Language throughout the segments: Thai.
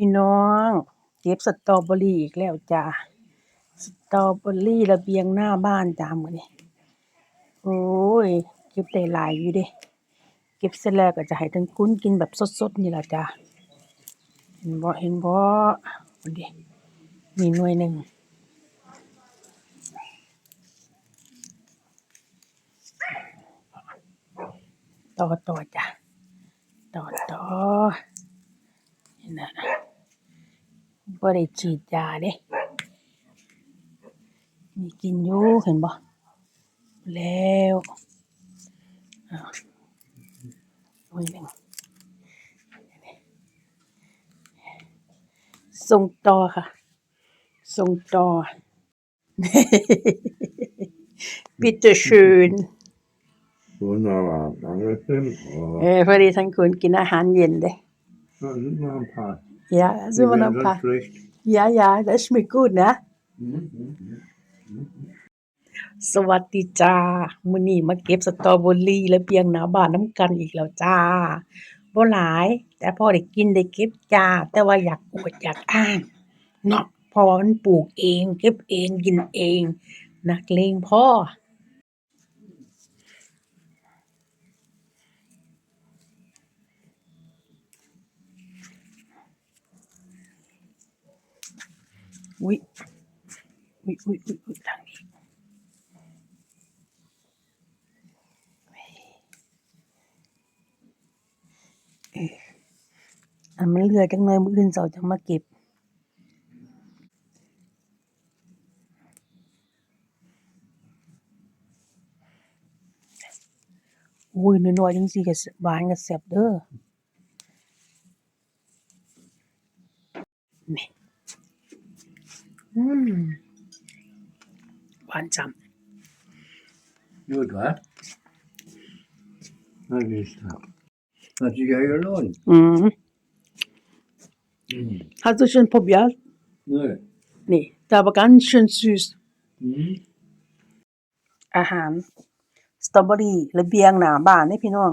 พี่น้องเก็บสตรอเบอรี่อีกแล้วจ้าสตรอเบอรี่ระเบียงหน้าบ้านจ้ามื้อนี้โอ้ยเก็บได้หลายอยู่เดะเก็บเสร็จแล้วก็จะให้ทางคุณกินแบบสดๆนี่ล่ะจ้าเห็นบ่เห็นบ่พุ่นเดะมีหน่วยหนึ่งต่อต่อจ้ะต่อต่อนี่นะ บ่ได้ฉีดยาเด้ มีกินอยู่เห็นบ่แล้วอ้าวหน่วยหนึ่งส่งต่อค่ะ ส่งต่อ bitte schön Wunderbar, danke schön. เอ Oh, อพอดีท่านคุณกินอาหารเย็นเด้ da sind noch ein paar. Ja, Die sind wir noch werden ein so paar. schlecht. Ja, ja, das schmeckt gut, ne? Mhm. สวัสดีจ้ามื้อนี้มาเก็บสตรอเบอรี่ระเบียงหน้าบ้านนำกันอีกแล้วจ้าบ่หลาย แต่พอได้กินได้เก็บจ้า แต่ว่าอยากอวดอยากอ้างเนาะเพราะว่ามันปลูกเอง เก็บเองกินเอง นักเลงพอ อุ๊ยอุ๊ยอุ๊ยอุ๊ยอุ๊ยทางนี้อันมันเลือจักหน่อยมื้ออื่นเช้าจังมาเก็บอุ้ยน้อยๆจังซี้ก็แซ่บานก็แซ่บเด้อนี่ หวานจัง Gut, was? Na, siehst du. Hat sich ja gelohnt. อืม Mhm. Hast du schon probiert? Nö. Nee, der war ganz schön süß. Mhm. อาหารสตรอเบอรี่ระเบียงหน้าบ้านเด้พี่น้อง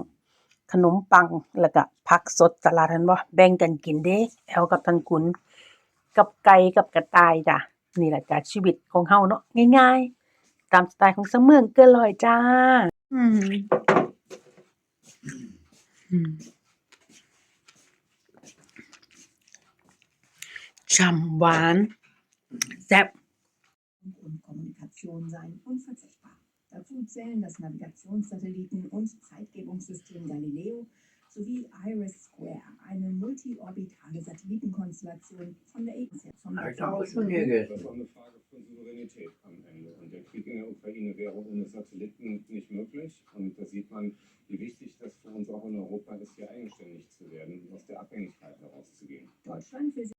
ขนมปังแล้วก็ผักสดสลัดเห็นบ่แบ่งกันกินเด้แอลกับทางคุณกับไก่กับกระต่ายจ้ะ นี่แหละจ้ะชีวิตของเฮาเนาะง่ายๆ ตามสไตล์ของสำเมืองเกินร้อยจ้าอืมอืมฉ่ำหวานแซ่บ und Kommunikation seien unverzichtbar. Dazu zählen das Navigationssatelliten- und Zeitgebungssystem Galileo sowie IRIS Square, eine multiorbitale Satellitenkonstellation von der ich doch auch schon hier Das ist gegessen. auch eine Frage von Souveränität am Ende. Und der Krieg in der Ukraine wäre ohne Satelliten nicht möglich. Und da sieht man, wie wichtig das für uns auch in Europa ist, hier eigenständig zu werden und aus der Abhängigkeit herauszugehen. Deutschland will